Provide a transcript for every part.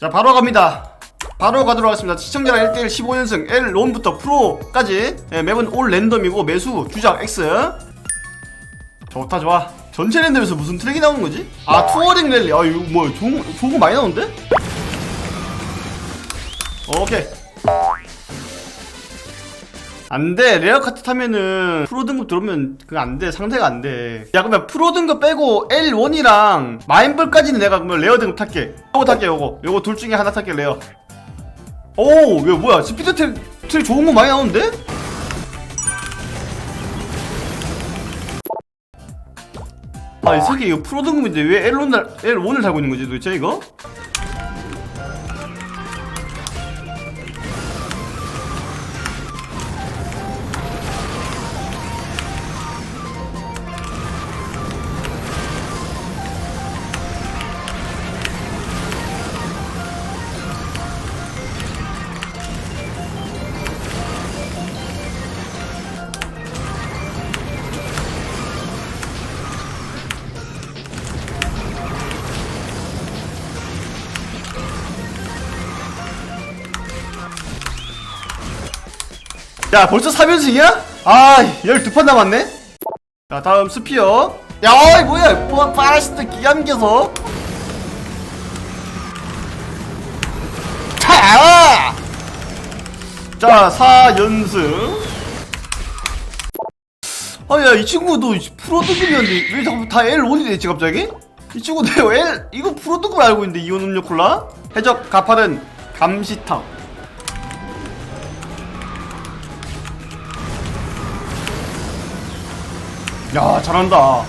자 바로 갑니다. 바로 가도록 하겠습니다. 시청자랑 1대1 15연승 L 론부터 프로까지 예, 맵은 올 랜덤이고 매수 주작 X. 좋다 좋아. 전체 랜덤에서 무슨 트랙이 나오는 거지? 아 투어링 랠리. 아 이거 뭐 좋은, 좋은 거 많이 나오는데? 오케이 안돼. 레어 카트 타면은 프로 등급 들어오면 그거 안돼. 상대가 안돼. 야 그러면 프로 등급 빼고 L1이랑 마인블까지는 내가 그러면 레어 등급 탈게. 요거 탈게 요거. 요거 둘 중에 하나 탈게 레어. 오 이거 뭐야. 스피드 트트 좋은 거 많이 나오는데? 아이 새끼 이거 프로 등급인데 왜 L1을, L1을 달고 있는 거지 도대체 이거? 야 벌써 3연승이야? 아 12판 남았네? 자 다음 스피어 야 어이 뭐야 뭐 파라시트 기암겨서 자! 자 4연승 아야 이 친구도 프로 등급이었는데 왜 자꾸 다 L1이 됐지 갑자기? 이 친구 내가 L 이거 프로 등급을 알고 있는데 이온 음료 콜라 해적 가파른 감시탕 야 잘한다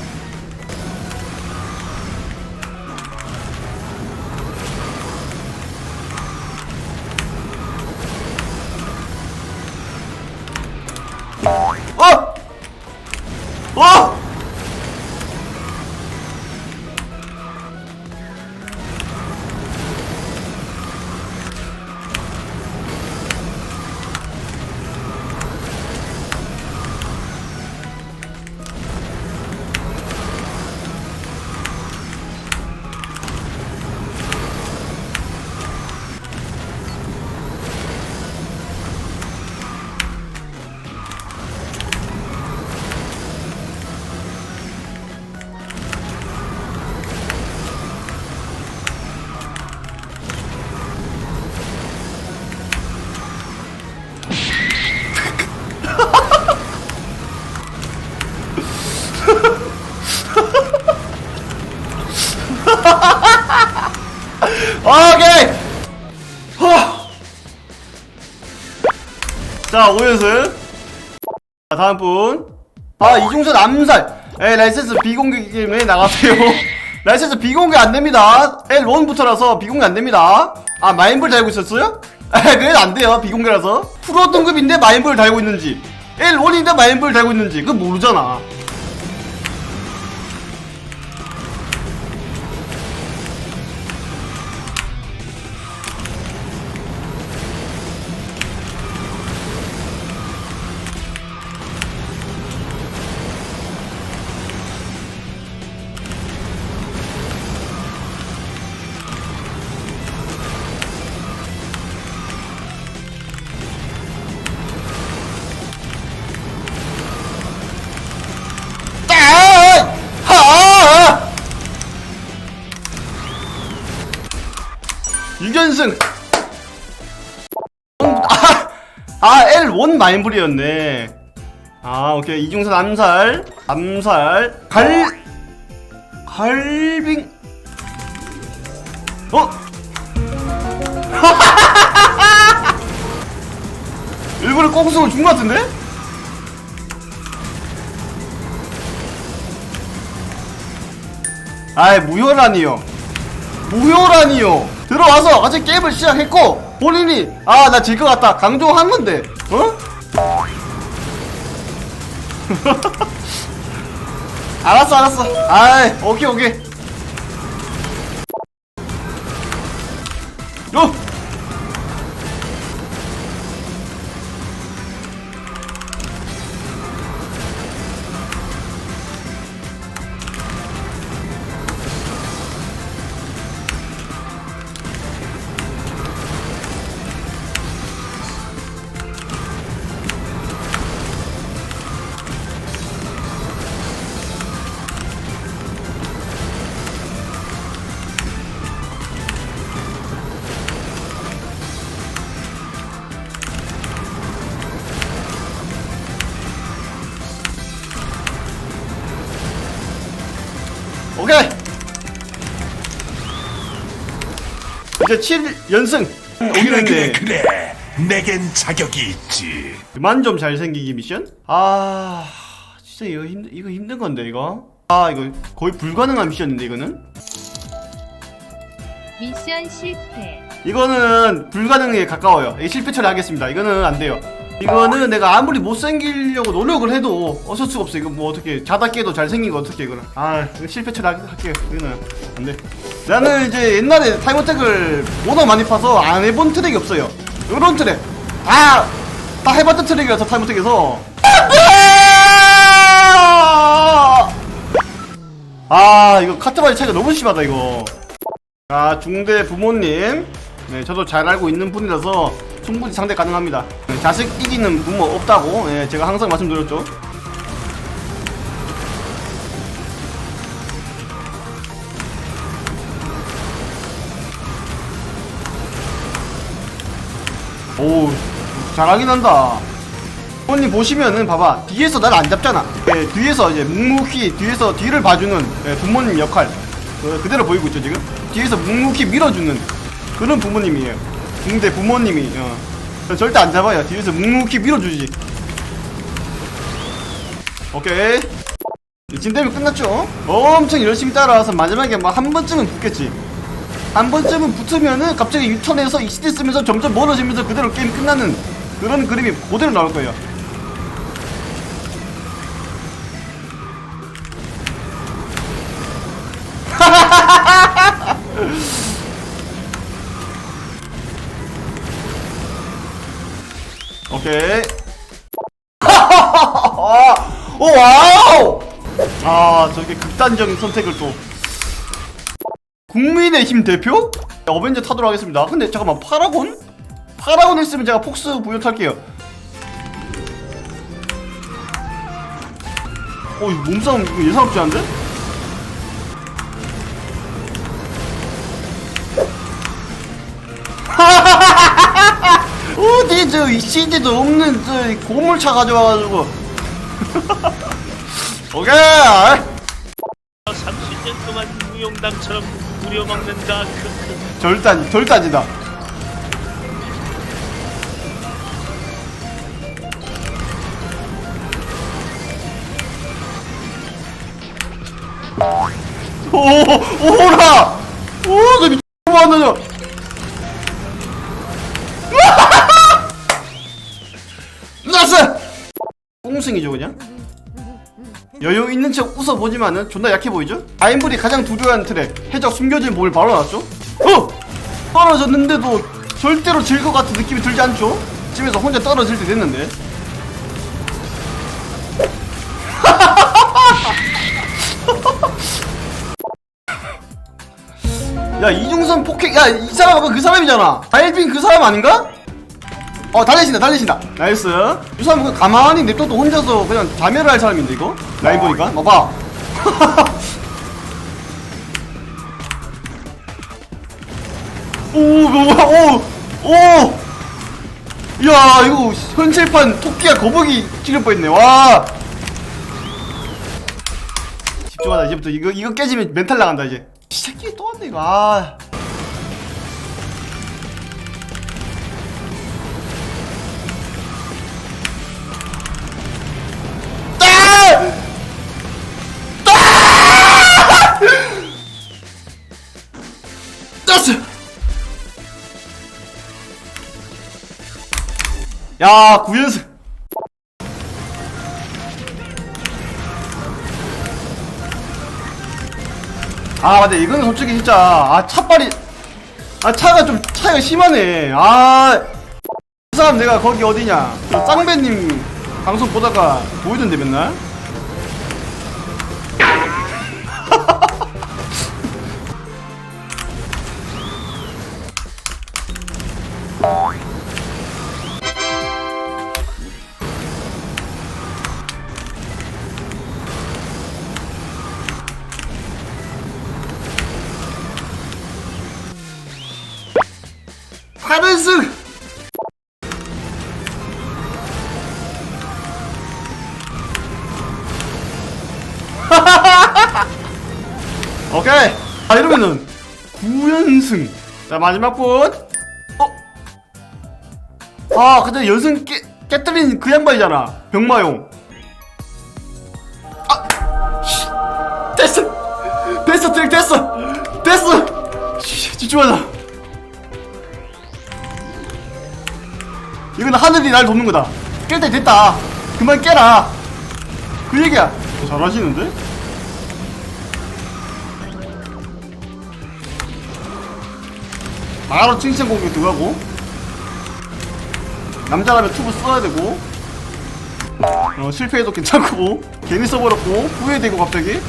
자, 5연승. 자, 다음 분. 아, 이중선 암살. 에, 라이센스 비공개 게임에 나가세요. 라이센스 비공개 안 됩니다. L1부터라서 비공개 안 됩니다. 아, 마인볼 달고 있었어요? 에, 그래도 안 돼요. 비공개라서. 프로 등급인데 마인볼 달고 있는지. L1인데 마인볼 달고 있는지. 그건 모르잖아. 아! 6연승. 아, 아 L1 마인불이었네. 아 오케이. 이중선 암살 암살 갈 갈빙. 어? 일부러 꽁승을 준것 같은데? 아이 무효라니요. 무효라니요 들어와서 같이 게임을 시작했고 본인이 아 나 질 것 같다. 강조한 건데. 어? 알았어 알았어. 아이 오케이 오케이 오케이. 이제 7연승. 오긴 그래 그래 그래. 내겐 자격이 있지. 그만 좀 잘생기기 미션? 아 진짜 이거 힘 이거 힘든 건데 이거? 아 이거 거의 불가능한 미션인데 이거는? 미션 실패. 이거는 불가능에 가까워요. 이 실패 처리하겠습니다. 이거는 안 돼요 이거는 내가 아무리 못생기려고 노력을 해도 어쩔 수가 없어 이거 뭐 어떻게 자다 깨도 잘생긴 거 어떻게 이거는 아 이거 실패 처리할게요. 이거는. 안돼. 나는 이제 옛날에 타이머택을 모너 많이 파서 안 해본 트랙이 없어요. 요런 트랙. 다, 다 해봤던 트랙이라서 타이머택에서. 아 이거 카트바디 차이가 너무 심하다 이거. 자 중대 부모님. 네 저도 잘 알고 있는 분이라서 충분히 상대 가능합니다. 네, 자식 이기는 부모 없다고 네, 제가 항상 말씀드렸죠. 오 잘하긴 한다. 부모님 보시면은 봐봐 뒤에서 날 안 잡잖아. 네, 뒤에서 이제 묵묵히 뒤에서 뒤를 봐주는 네, 부모님 역할 그, 그대로 보이고 있죠 지금? 뒤에서 묵묵히 밀어주는 그런 부모님이에요 근데 부모님이 어. 저 절대 안 잡아요. 뒤에서 묵묵히 밀어주지. 오케이. 진 되면 끝났죠? 엄청 열심히 따라와서 마지막에 뭐한 번쯤은 붙겠지. 한 번쯤은 붙으면은 갑자기 유턴해서 이시대 쓰면서 점점 멀어지면서 그대로 게임 끝나는 그런 그림이 그대로 나올 거예요 오케이. 오 와우! 아 저게 극단적인 선택을 또. 국민의힘 대표? 어벤져 타도록 하겠습니다. 근데 잠깐만 파라곤? 파라곤 했으면 제가 폭스 부여 탈게요. 어, 이 몸싸움 예사롭지 않은데? 저 CD도 없는 저 고물차 가져와가지고. 오케이. 30년 동안 무용담처럼 부려먹는다. 크크 절단 절단이다. 오 오라! 오저 미친 뭐하느냐 꽁승이죠 그냥 여유 있는 척 웃어보지만은 존나 약해 보이죠? 아임블이 가장 두려워하는 트랙 해적 숨겨진 몸을 바로 놨죠? 어! 떨어졌는데도 절대로 질 것 같은 느낌이 들지 않죠? 집에서 혼자 떨어질 때 됐는데 야 이중선 폭행 야 이 사람 아까 그 사람이잖아 알빈 그 사람 아닌가? 어 달리신다 달리신다. 나이스. 이 사람 그 가만히 냅둬도 혼자서 그냥 자멸을 할 사람인데 이거? 라인 보니까 봐봐. 오 뭐야 오오! 야 이거 현실판 토끼야 거북이 찌를 뻔했네. 와! 집중하다 이제부터. 이거 이거 깨지면 멘탈 나간다 이제. 이 새끼 또 왔네 이거. 아 됐어! 야, 9연승. 아, 근데 이거는 솔직히 진짜, 아, 차빨이, 아, 차가 좀 차이가 심하네. 아, 그 사람 내가 거기 어디냐. 그 짱배님 방송 보다가 보이던데 맨날. 팔연승 오케이. 자 이러면은 9연승. 자 마지막 분. 어? 아 근데 연승 깨, 깨뜨린 그 양반이잖아. 병마용. 아 씨, 됐어. 됐어 됐어. 됐어. 씨, 집중하자 이건 하늘이 날 돕는 거다. 깰 때 됐다. 그만 깨라. 그 얘기야. 어, 잘하시는데? 바로 칭찬 공격 들어가고 남자라면 투브 써야 되고 어, 실패해도 괜찮고 괜히 써버렸고 후회되고 갑자기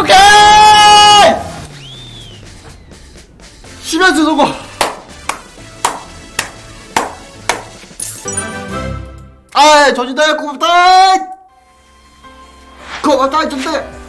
오케이! 10연승 성공! 아이, 조진다, 고맙다! 고맙다, 조진다!